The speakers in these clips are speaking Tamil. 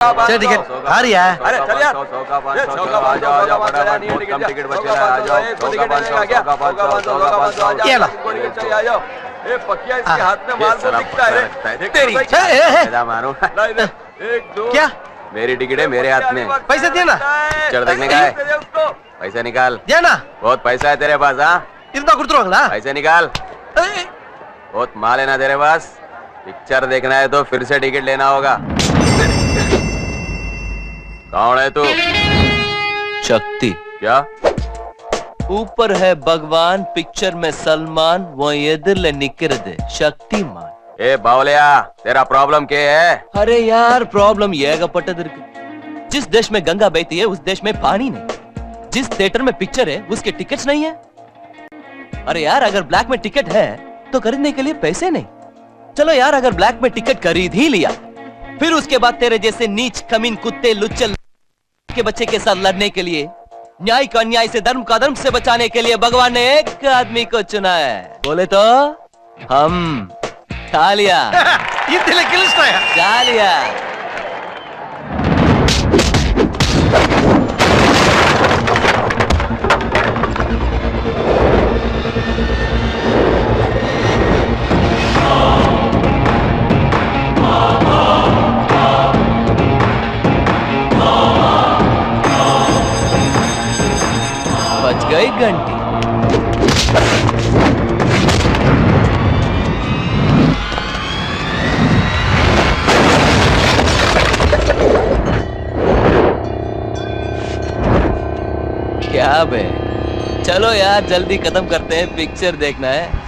चल टिकट आ रही है अरे चल यार चौका पाँच आ जाओ आ जाओ फटाफट कम टिकट बचे आ जाओ चौका पाँच सौ चौका पाँच सौ चौका पाँच सौ ये ला आ जाओ ए पकिया इसके हाथ में माल को दिखता है रे तेरी ए मारो एक दो क्या मेरी टिकट है मेरे हाथ में पैसे देना चल देखने का है पैसा निकाल देना बहुत पैसा है तेरे पास हाँ इतना कुर्तरोगला पैसे निकाल बहुत माल है ना तेरे पास पिक्चर देखना है तो फिर से टिकट लेना होगा कौन है तू शक्ति क्या ऊपर है भगवान पिक्चर में सलमान वो எதிரில நிக்கிறது சக்திமான் ए बावलिया तेरा प्रॉब्लम क्या है अरे यार प्रॉब्लम ஏகப்பட்டது இருக்கு जिस देश में गंगा बहती है उस देश में पानी नहीं जिस थिएटर में पिक्चर है उसके टिकट्स नहीं है अरे यार अगर ब्लैक में टिकट है तो खरीदने के लिए पैसे नहीं चलो यार अगर ब्लैक में टिकट खरीद ही लिया फिर उसके बाद तेरे जैसे नीच कमीन कुत्ते लुच्चल के बच्चे के साथ लड़ने के लिए न्याय को अन्याय से धर्म का धर्म से बचाने के लिए भगवान ने एक आदमी को चुना है। बोले तो हम तालिया। क्या है। चलो यार जल्दी खत्म करते हैं। पिक्चर देखना है।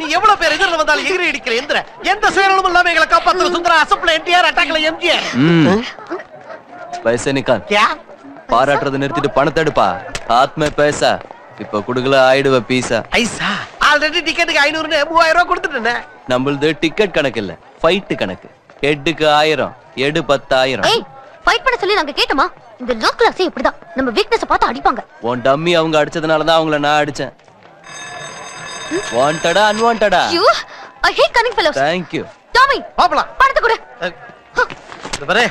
நீ எவ்வளவு பேர் எதிரில் வந்தாலும் எகிரி அடிக்கிற எந்திர. எந்த சேரலும் இல்லாம எங்களை காப்பாத்துற சுந்தரா அசப்ல என்டிஆர் அட்டாக்ல எம்ஜிஆர் பைசா நிக்கான் பாராட்டுறதை நிறுத்திட்டு பணத்தை எடுப்பா. ஆத்ம பைசா. இப்ப குடுக்கல ஆயிடுவ பீசா. ஐசா ஆல்ரெடி டிக்கெட்டுக்கு ஐநூறுன்னு மூவாயிரம் ரூபா கொடுத்துட்டேன். நம்மளது டிக்கெட் கணக்கு இல்ல ஃபைட்டு கணக்கு. ஹெட்டுக்கு ஆயிரம் எடு பத்தாயிரம். ஏய் ஃபைட் பண்ண சொல்லி நாங்க கேட்டோமா? இந்த லோ கிளாஸே இப்படிதான். நம்ம வீக்னஸ் பார்த்து அடிப்பாங்க. உன் டம்மி அவங்க அடிச்சதுனால தான் அவங்கள நான் அடிச்சேன். வாண்டடா அன்வாண்டடா ஐயோ I hate cunning fellows thank you Tommy பாப்பலாம் படுத்து கொடு. இது பாரு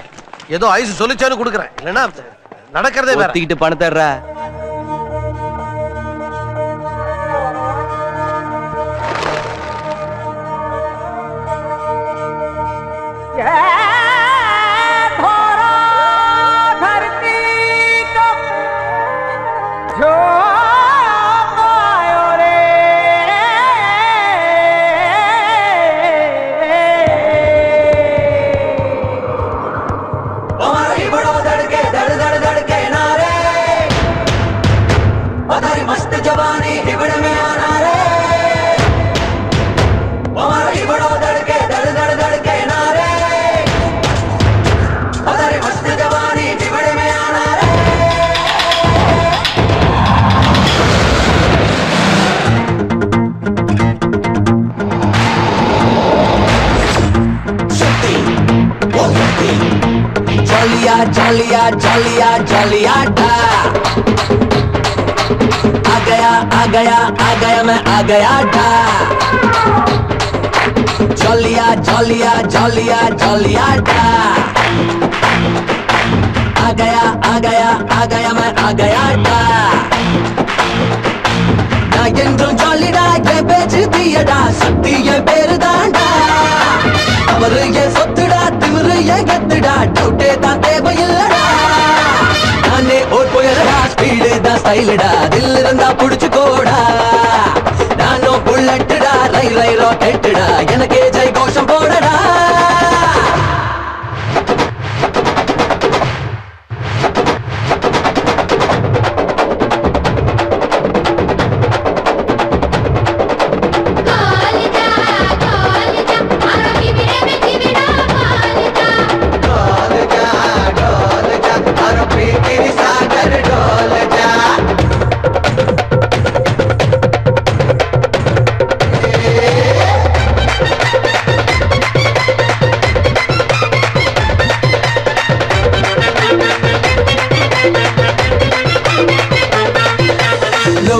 ஏதோ ஐஸ் சொல்லிச்சானு குடுக்குறேன். இல்லனா நடக்கிறதே வேற. ஒத்திக்கிட்டு பணம் தர்ற Yeah! ஜாலியா ஜாலியா ஜாலியா ஜாலியாடா आ गया आ गया आ गया मैं आ गया डा जलिया जलिया जलिया जलिया डा आ गया आ गया आ गया मैं आ गया डा நான் என்றும் ஜாலிடா என் பேச்சு தீயடா சக்தி என் பேரு தாண்டா அவரு என் சொத்துடா திமிரு என் கத்துடா டவுட்டே ஸ்டைலுடா தில் இருந்தா புடிச்சு கோடா நானும் புல்லட்டுடா ரை ரை ராக்கெட்டுடா எனக்கே ஜெய் கோஷம்.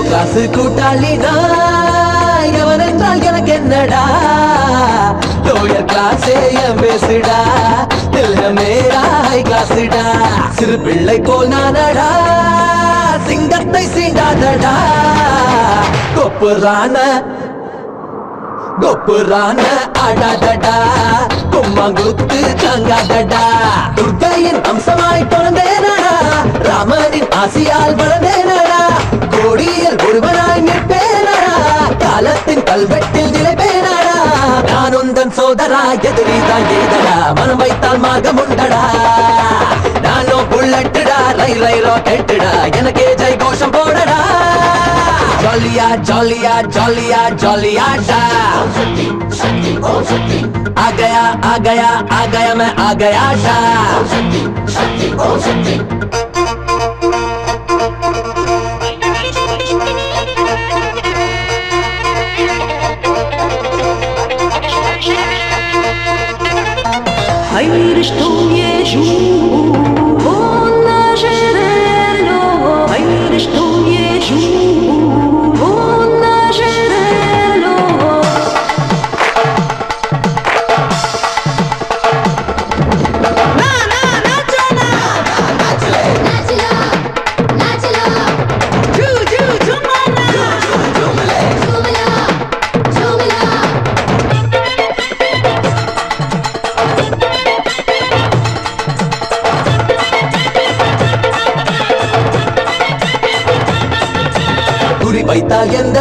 லோகாசு கூட்டாளினா எவன் என்றால் எனக்கு என்னடா லோயர் கிளாஸே என் பேசுடா. தில்ல மேரா ஹை கிளாஸுடா. சிறு பிள்ளை போல் நானடா. சிங்கத்தை சீண்டாதடா. கொப்புரான கொப்புரான அடாடடா கும்மாங்குத்து தங்காதடா. துர்க்கையின் அம்சமாய் பிறந்தேனடா ராமனின் ஆசியால் வளர்ந்தேனடா. கோடியில் ஒருவனாய் நிற்பேனடா காலத்தின் கல்வெட்டில் நிலைப்பேனடா நான் உந்தன் சோதரா எதிரிதான் எய்தடா மனம் வைத்தால் மார்க்கம் உண்டடா. நானோ புல்லட்டுடா ரை ரை ராக்கெட்டுடா எனக்கே ஜெய் கோஷம் போடடா. जलिया जलिया जलिया जलिया आ गया आ गया आ गया मैं आ गया था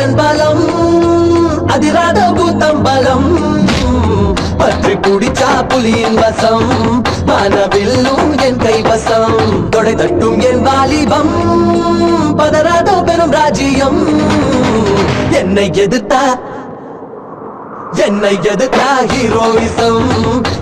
அதன் பலம் அதிராத கூத்தம் பலம். பற்றி குடிச்சா புலியின் வசம் மனவில்லும் என் கைவசம். தொடை தட்டும் என் வாலிபம் பதராத பெரும் ராஜ்யம். என்னை எதிர்த்தா என்னை எதுக்கா ஹீரோயிசம்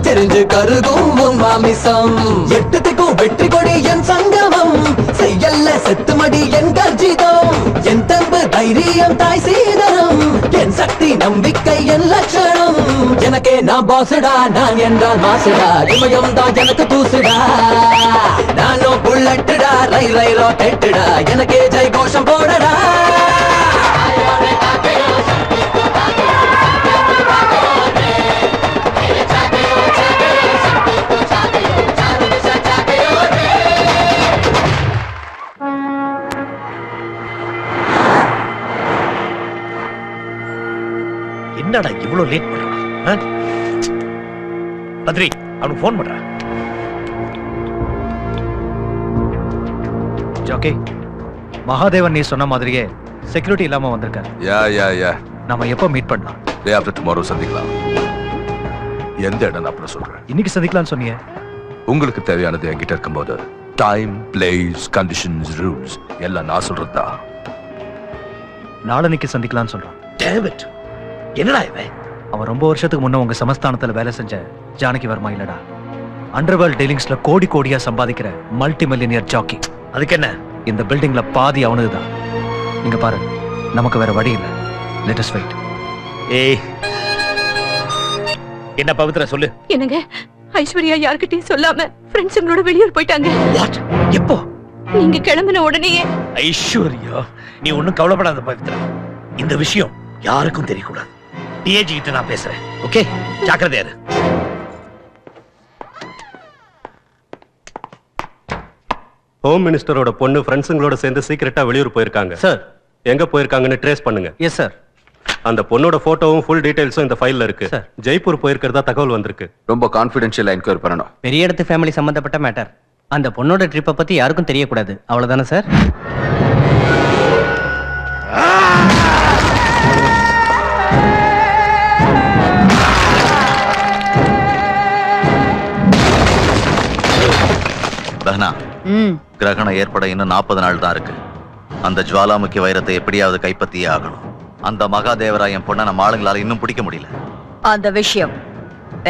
தெரிஞ்சு கருதும் உன் மாமிசம். எட்டுத்துக்கும் வெற்றி கொடி என் சங்கமம். செய்யல்ல செத்துமடி என் கர்ஜிதம். என் தம்பு தைரியம் தாய் சீதனம். என் சக்தி நம்பிக்கை என் லட்சணம். எனக்கே நான் பாசுடா நான் என்றால் மாசுடா. இமயம் தான் எனக்கு தூசுடா. நானும் புல்லட்டுடா ரை ரை ராக்கெட்டுடா எனக்கே ஜெய் கோஷம் போடடா. என்னடா இவ்வளவு லேட் பண்றான்? பத்ரி அவனுக்கு ஃபோன் பண்றேன் ஜோக்கி மகாதேவன் நீ சொன்ன மாதிரியே செக்யூரிட்டி இல்லாம வந்திருக்காரு. யா யா யா. நாம எப்போ மீட் பண்ணலாம்? டே ஆஃப்டர் டுமாரோ சந்திக்கலாம். எந்த இடம் அப்புறம் சொல்றேன்? இன்னைக்கு சந்திக்கலாம்னு சொன்னீங்க உங்களுக்கு தேவையானது என்கிட்ட இருக்கும்போது டைம் பிளேஸ் கண்டிஷன்ஸ் ரூல்ஸ் எல்லாம் நான் சொல்றதா நாளன்னைக்கு சந்திக்கலாம்னு சொல்றான். என்னடா இவன்? அவன் ரொம்ப வருஷத்துக்கு முன்ன உங்க சமஸ்தானத்துல வேலை செஞ்ச ஜானகி வர்மா இல்லடா. அண்டர்வேர்ல்ட் டீலிங்ஸ்ல கோடி கோடியா சம்பாதிக்கிற மல்டி மில்லியனியர் ஜாக்கி அதுக்கு என்ன? இந்த பில்டிங்ல பாதி அவனுதுதான். நீங்க பாரு நமக்கு வேற வழி இல்ல. லேட்டஸ்ட் வெயிட் ஏய். என்ன பவித்ரா சொல்லு. என்னங்க? ஐஸ்வர்யா யார்கிட்டயும் சொல்லாம ஃப்ரெண்ட்ஸுங்களோட வெளியூர் போயிட்டாங்க. வாட் எப்போ? நீங்க கிளம்பின உடனேயே. ஐஸ்வர்யா நீ ஒண்ணும் கவலைப்படாத பவித்ரா. இந்த விஷயம் யாருக்கும் தெரியக்கூடாது. டிஏஜி கிட்ட நான் பேசுறேன். ஓகே ஜாக்கிரதையா இரு. ஹோம் மினிஸ்டரோட பொண்ணு ஃப்ரெண்ட்ஸுங்களோட சேர்ந்து சீக்கிரட்டா வெளியூர் போயிருக்காங்க. சார் எங்க போயிருக்காங்கன்னு ட்ரேஸ் பண்ணுங்க. எஸ் சார் அந்த பொண்ணோட போட்டோவும் ஃபுல் டீடைல்ஸும் இந்த ஃபைல்ல இருக்கு. சார். ஜெய்ப்பூர் போயிருக்கிறதா தகவல் வந்திருக்கு. ரொம்ப கான்ஃபிடென்ஷியலா என்கொயர் பண்ணணும். பெரிய இடத்து ஃபேமிலி சம்பந்தப்பட்ட மேட்டர் அந்த பொண்ணோட ட்ரிப்பை பத்தி யாருக்கும் தெரியக்கூடாது. அவ்வளவுதானே சார் தஹனா கிரகணம் ஏற்பட இன்னும் நாற்பது நாள் தான் இருக்கு. அந்த ஜுவாலாமுக்கி வைரத்தை எப்படியாவது கைப்பற்றியே ஆகணும். அந்த மகாதேவரா என் பொண்ணை நம்ம ஆளுங்களால இன்னும் பிடிக்க முடியல. அந்த விஷயம்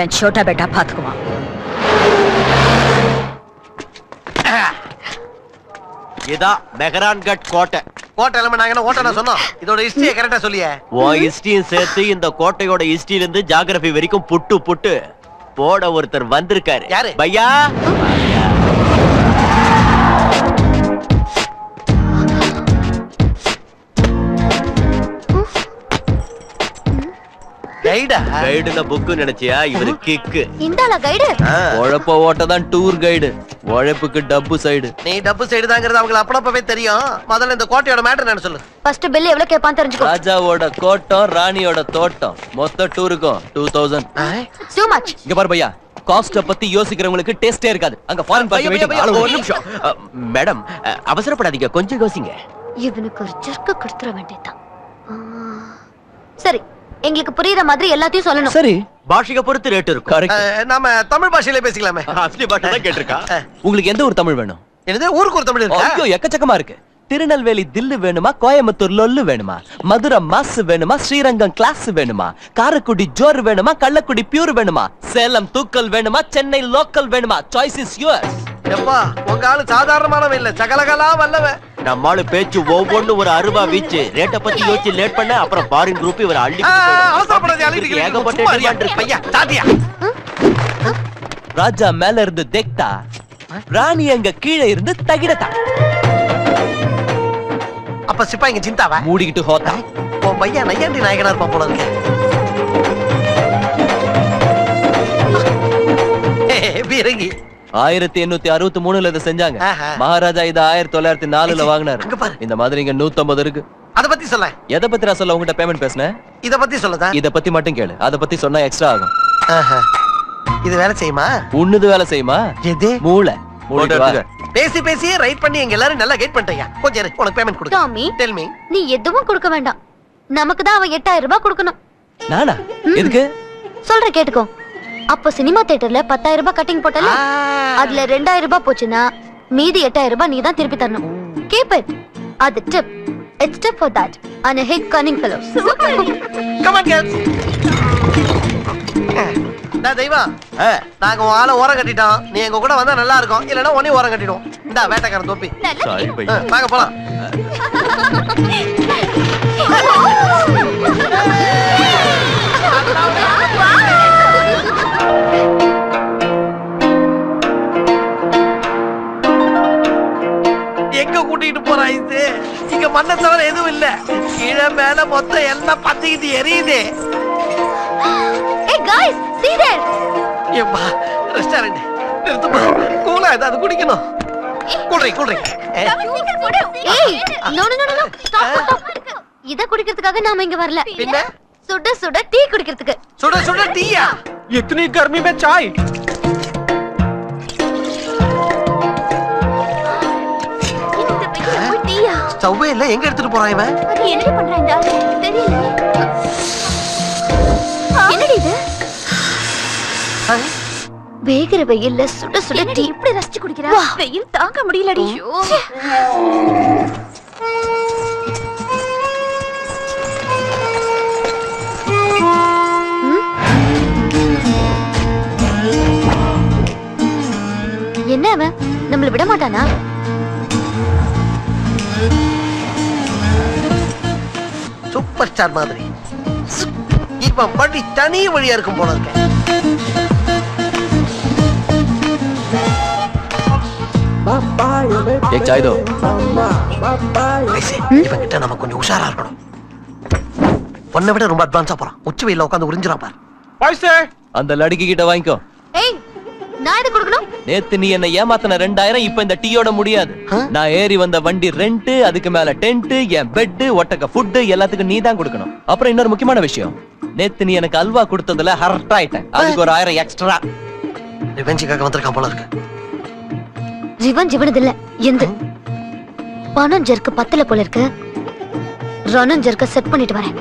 என் சோட்டா பேட்டா பாத்துக்குவான் இதான் மெஹரான்கட் கோட்டை. கோட்டை இல்லாம நாங்க என்ன ஓட்ட சொன்னோம் இதோட ஹிஸ்டரியை கரெக்டா சொல்லியே. உன் ஹிஸ்டரியும் சேர்த்து இந்த கோட்டையோட ஹிஸ்டரியில இருந்து ஜியாகிரபி வரைக்கும் புட்டு புட்டு. போட ஒருத்தர் வந்திருக்காரு. யாரு? பையா? கைடா கைடுல புக்கு நினைச்சியா? இவரு கிக்கு இந்தாளா கைடு உழைப்ப ஓட்ட தான் டூர் கைடு உழைப்புக்கு டப்பு சைடு நீ டப்பு சைடு தாங்கிறது அவங்களுக்கு அப்படப்பவே தெரியும். முதல்ல இந்த கோட்டையோட மேட்டர் என்ன சொல்லு. ஃபர்ஸ்ட் பில் எவ்வளவு கேட்பான்னு தெரிஞ்சுக்கோ. ராஜாவோட கோட்டம் ராணியோட தோட்டம். மொத்த டூருக்கும் டூ தௌசண்ட் டூ மச் இங்க பாரு பையா காஸ்ட பத்தி யோசிக்கிறவங்களுக்கு டேஸ்டே இருக்காது. அங்க ஃபாரின் பையா, வெயிட்டிங் ஒரு நிமிஷம். மேடம் அவசரப்படாதீங்க. கொஞ்சம் யோசிங்க. இவனுக்கு ஒரு ஜர்க்கு கொடுத்துற வேண்டியதுதான். ஆ. சரி. எங்களுக்கு புரியுற மாதிரி எல்லாத்தையும் சொல்லணும். சரி. பாஷைக பொறுத்து ரேட் இருக்கும். நாம தமிழ் பாஷையில பேசிக்கலாமே. அஸ்லி பாஷை தான் கேட்டிருக்கா? உங்களுக்கு எந்த ஒரு தமிழ் வேணும்? என்னது ஊருக்கு ஒரு தமிழ் இருக்கா? ஐயோ எக்கச்சக்கமா இருக்கு. திருநெல்வேலி தில்லு வேணுமா கோயம்புத்தூர் லொல்லு வேணுமா? மதுரை மாஸ் வேணுமா ஸ்ரீரங்கம் கிளாஸ் வேணுமா? காரைக்குடி ஜோர் வேணுமா கள்ளக்குடி பியூர் வேணுமா? சேலம் தூக்கல் வேணுமா சென்னை லோக்கல் வேணுமா? சாய்ஸ் இஸ் யுவர்ஸ் எப்பா உங்க ஆளு சாதாரணமானவன் இல்ல சகலகலா வல்லவன். நம்மால பேச்சு ஒவ்வொன்னு ஒரு அருவா வீச்சு. ரேட்ட பத்தி யோசிச்சு லேட் பண்ண அப்புறம் ஃபாரின் குரூப் இவர அள்ளி ராஜா மேல இருந்து தேக்தா. ராணி அங்க கீழே இருந்து தகிடத்தா. அப்ப சிப்பாய்ங்க சிந்தாவா மூடிக்கிட்டு ஹோத்தா. உன் பையன் நையாண்டி நாயகனா இருப்பான் போல இருக்கு. பீரங்கி. ஆயிரத்தி எண்ணூத்தி அறுபத்தி மூணுல இதை செஞ்சாங்க. மகாராஜா இத ஆயிரத்தி தொள்ளாயிரத்தி நாலுல வாங்கினாரு. இந்த மாதிரி இங்க நூத்தம்பது இருக்கு. அத பத்தி சொல்ல. எதை பத்தி நான் சொல்ல உங்ககிட்ட பேமெண்ட் பேசினேன்? இத பத்தி சொல்லதா? இத பத்தி மட்டும் கேளு. அத பத்தி சொன்னா எக்ஸ்ட்ரா ஆகும். இது வேலை செய்யுமா? உன்னுது வேலை செய்யுமா? எது? மூளை. பேசி பேசியே ரைட் பண்ணி எங்க எல்லாரும் நல்லா கைட் பண்ணிட்டீங்க கொஞ்சம் உனக்கு பேமெண்ட் கொடு டாமி டெல் மீ நீ எதுவும் கொடுக்க வேண்டாம். நமக்கு தான் அவன் எட்டாயிரம் ரூபாய் கொடுக்கணும். நானா? எதுக்கு? சொல்றேன் கேட்டுக்கோ. அப்ப சினிமா தியேட்டர்ல பத்தாயிரம் ரூபாய் கட்டிங் போட்டல அதுல ரெண்டாயிரம் ரூபாய் போச்சுன்னா மீதி எட்டாயிரம் ரூபாய் நீ தான் திருப்பி தரணும். கீப் இட் அது tip it's tip for that and hit cunning fellows come on girls டா தெய்வம் நாங்க உன் ஆளை ஓரம் கட்டிட்டோம். நீ எங்க கூட வந்தா நல்லா இருக்கும். இல்லனா உன்னையும் ஓரம் கட்டிடுவோம். இந்தா வேட்டைக்காரன் தொப்பி. வாங்க போலாம். கீழே மேல மொத்தம் எல்லாம் பத்திக்கிட்டு எரியுது ஏய் guys see there ஏப்பா ரெஸ்டாரண்ட் நிறுத்துமா கூலா ஏதாவது குடிக்கணும் கூல்ட்ரிங்க் கூல்ட்ரிங்க் ஏய் no no no no stop stop இத குடிக்கிறதுக்காக நாம இங்க வரல பின்ன? சுட சுட டீ குடிக்கிறதுக்கு சுட சுட டீயா इतनी गर्मी में चाय ஸ்டவ்வே இல்ல எங்க எடுத்துட்டு போறான் இவன்? அது என்னடி பண்றான் இந்த ஆளு? தெரியல. என்னடி இது? வேகிற வெயில்ல சுட சுட டீ. இப்படி ரசிச்சு குடிக்கிறா? வெயில் தாங்க முடியலடி. என்ன அவன்? நம்மள விட மாட்டானா? சூப்பர் ஸ்டார் மாதிரி. இவன் படி தனி வழியா இருக்கும் போல இருக்கேன் நம்ம கொஞ்சம் உஷாரா இருக்கணும். பொண்ணை விட ரொம்ப அட்வான்ஸா போறான். உச்சி வெயில உட்காந்து உறிஞ்சிரான் பார். அந்த லடுக்கி வாங்கிக்கோ. நான் எது கொடுக்கணும்? நேத்து நீ என்ன ஏமாத்தின ரெண்டாயிரம் இப்ப இந்த டீயோட முடியாது. நான் ஏறி வந்த வண்டி ரெண்ட் அதுக்கு மேல டென்ட் என் பெட் ஒட்டக்க ஃபுட் எல்லாத்துக்கும் நீ தான் கொடுக்கணும். அப்புறம் இன்னொரு முக்கியமான விஷயம். நேத்து நீ எனக்கு அல்வா கொடுத்ததுல ஹர்ட் ஆயிட்டேன். அதுக்கு ஒரு ஆயிரம் எக்ஸ்ட்ரா ரிவெஞ்சுக்காக வந்திருக்கான் போல இருக்கு. ரிவன் ஜிவனது இல்ல எந்த பணம் ஜெர்க்கு பத்தல போல இருக்கு. ரணம் ஜெர்க்க செட் பண்ணிட்டு வரேன்.